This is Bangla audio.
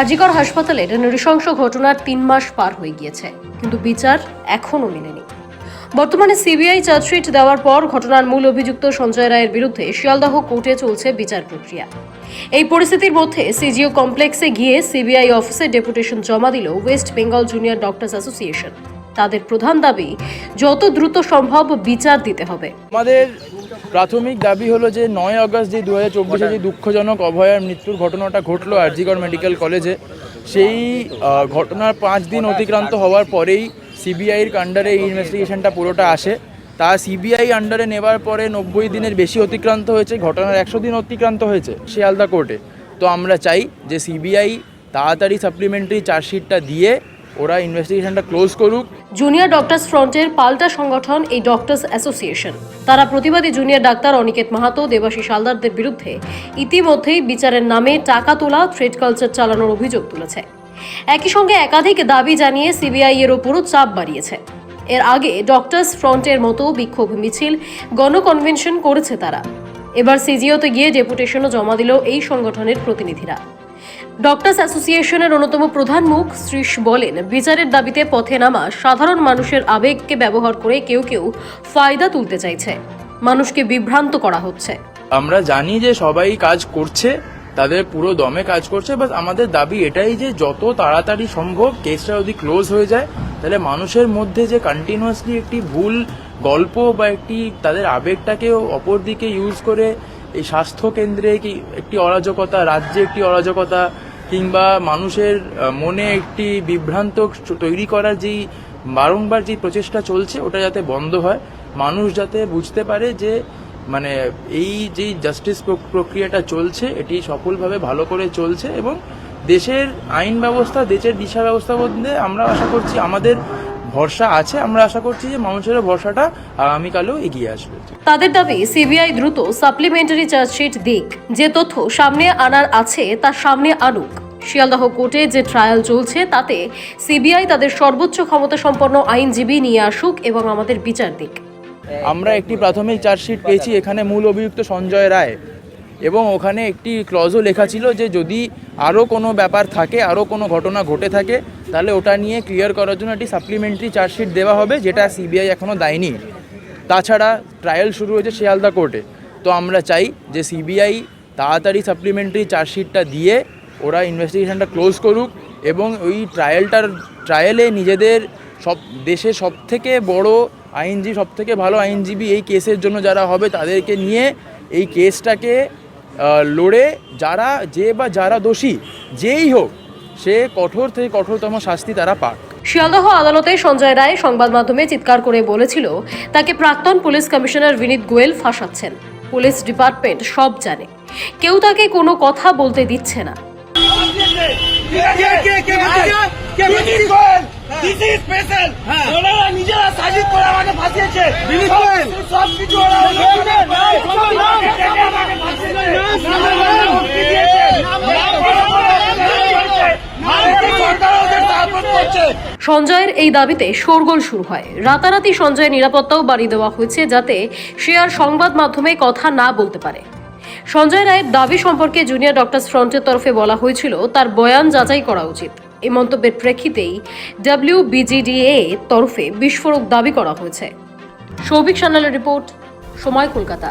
আজিকর হাসপাতালের নৃশংস ঘটনার তিন মাস পার হয়ে গিয়েছে, কিন্তু বিচার এখনও মেলেনি। বর্তমানে সিবিআই চার্জশিট দেওয়ার পর ঘটনার মূল অভিযুক্ত সঞ্জয় রায়ের বিরুদ্ধে শিয়ালদাহ কোর্টে চলছে বিচার প্রক্রিয়া। এই পরিস্থিতির মধ্যে সিজিও কমপ্লেক্সে গিয়ে সিবিআই অফিসে ডেপুটেশন জমা দিল West Bengal junior doctors association. তাদের প্রধান দাবি, যত দ্রুত সম্ভব বিচার দিতে হবে। আমাদের প্রাথমিক দাবি হলো যে নয় আগস্ট যে দু হাজার যে দুঃখজনক অভয়ার মৃত্যুর ঘটনাটা ঘটলো আরজিগড় মেডিকেল কলেজে, সেই ঘটনার পাঁচ দিন অতিক্রান্ত হওয়ার পরেই সিবিআইয়ের আন্ডারে এই ইনভেস্টিগেশনটা পুরোটা আসে। তা সিবিআই আন্ডারে নেবার পরে নব্বই দিনের বেশি অতিক্রান্ত হয়েছে, ঘটনার একশো দিন অতিক্রান্ত হয়েছে শিয়ালদা কোর্টে তো আমরা চাই যে সিবিআই তাড়াতাড়ি সাপ্লিমেন্টারি চার্জশিটটা দিয়ে ওরা ইনভেস্টিগেশনটা ক্লোজ করুক জুনিয়র ডক্টরস ফ্রন্টের পাল্টা সংগঠন এই ডক্টরস অ্যাসোসিয়েশন তারা প্রতিবাদী জুনিয়র ডাক্তার অনিকেত মাহাতো, দেবাশিস হালদারদের বিরুদ্ধে ইতিমধ্যেই বিচারের নামে টাকা তোলা ট্রেড কালচার চালানোর অভিযোগ তুলেছে। একই সঙ্গে একাধিক দাবি জানিয়ে সিবিআই এর ওপরও চাপ বাড়িয়েছে। এর আগে ডক্টরস ফ্রন্টের মতো বিক্ষোভ মিছিল, গণকনভেনশন করেছে তারা। এবার সিজিওতে গিয়ে ডেপুটেশনও জমা দিল এই সংগঠনের প্রতিনিধিরা। ডক্টরস অ্যাসোসিয়েশনের অন্যতম প্রধান মুখ শ্রীশ বলেন, বিচারের দাবিতে পথে নামা সাধারণ মানুষের আবেগকে ব্যবহার করে কেউ কেউ ফায়দা তুলতে চাইছে। মানুষকে বিভ্রান্ত করা হচ্ছে। আমরা জানি যে সবাই কাজ করছে, তাদের পুরো দমে কাজ করছে বাট আমাদের দাবি এটাই যে যত তাড়াতাড়ি সম্ভব কেসটা যদি ক্লোজ হয়ে যায়, তাহলে মানুষের মধ্যে যে কন্টিনিউয়াসলি একটি ভুল গল্প বা একটি তাদের আবেগটাকে অপর দিকে ইউজ করে এই স্বাস্থ্য কেন্দ্রে কি একটি অরাজকতা, রাজ্যে একটি অরাজকতা, কিংবা মানুষের মনে একটি বিভ্রান্ত তৈরি করার যেই বারংবার যে প্রচেষ্টা চলছে, ওটা যাতে বন্ধ হয়, মানুষ যাতে বুঝতে পারে যে মানে এই যে জাস্টিস প্রক্রিয়াটা চলছে, এটি সফলভাবে ভালো করে চলছে এবং দেশের আইন ব্যবস্থা, দেশের দিশা ব্যবস্থা মধ্যে আমরা আশা করছি আমাদের ভরসা আছে আমরা আশা করছি যে মানুষের ভরসাটা আগামীকালেও এগিয়ে আসবে। তাদের দাবি সিবিআই দ্রুত সাপ্লিমেন্টারি চার্জশিট দিক। যে তথ্য সামনে আনার আছে তা সামনে আনুক। শিয়ালদহ কোর্টে যে ট্রায়াল চলছে তাতে সিবিআই তাদের সর্বোচ্চ ক্ষমতা সম্পন্ন আইনজীবী নিয়ে আসুক এবং আমাদের বিচার দিক। আমরা একটি প্রাথমিক চার্জশিট পেয়েছি এখানে মূল অভিযুক্ত সঞ্জয় রায়। এবং ওখানে একটি ক্লজও লেখা ছিল যে যদি আরও কোনো ব্যাপার থাকে আরও কোনো ঘটনা ঘটে থাকে তাহলে ওটা নিয়ে ক্লিয়ার করার জন্য একটি সাপ্লিমেন্টারি চার্জশিট দেওয়া হবে, যেটা সিবিআই এখনও দেয়নি। তাছাড়া ট্রায়াল শুরু হয়েছে শিয়ালদা কোর্টে তো আমরা চাই যে সিবিআই তাড়াতাড়ি সাপ্লিমেন্টারি চার্জশিটটা দিয়ে ওরা ইনভেস্টিগেশনটা ক্লোজ করুক এবং ওই ট্রায়ালটার ট্রায়ালে নিজেদের সব, দেশের সব থেকে বড় আইনজীবী সব থেকে ভালো আইনজীবী এই কেসের জন্য যারা হবে, তাদেরকে নিয়ে এই কেসটাকে লড়ে যারা যে বা যারা দোষী, যেই হোক সে কঠোর থেকে কঠোরতম শাস্তি তারা পাক। শিয়ালদহ আদালতে সঞ্জয় রায় সংবাদ মাধ্যমে চিৎকার করে বলেছিল তাকে প্রাক্তন পুলিশ কমিশনার বিনীত গোয়েল ফাঁসাচ্ছেন। পুলিশ ডিপার্টমেন্ট সব জানে। কেউ তাকে কোনো কথা বলতে দিচ্ছে না। নিজেরা সাজিদ করে আমাকে ফাঁসিয়েছে। সব- সব কিছু ওরা আমাকে ফাঁসিয়েছে। হুমকি দিয়েছে। ভারতের সরকার ওদের সাপোর্ট করছে সঞ্জয়ের এই দাবিতে শোরগোল শুরু হয়। রাতারাতি সঞ্জয়ের নিরাপত্তাও বাড়িয়ে দেওয়া হয়েছে যাতে সে আর সংবাদ মাধ্যমে কথা না বলতে পারে। সঞ্জয় রায়ের দাবি সম্পর্কে জুনিয়র ডক্টর ফ্রন্টের তরফে বলা হয়েছিল, তার বয়ান যাচাই করা উচিত। এই মন্তব্যের প্রেক্ষিতেই ডাব্লিউ বিজিডিএ তরফে বিস্ফোরক দাবি করা হয়েছে। সৌভিক সান্যালের রিপোর্ট, সময় কলকাতা।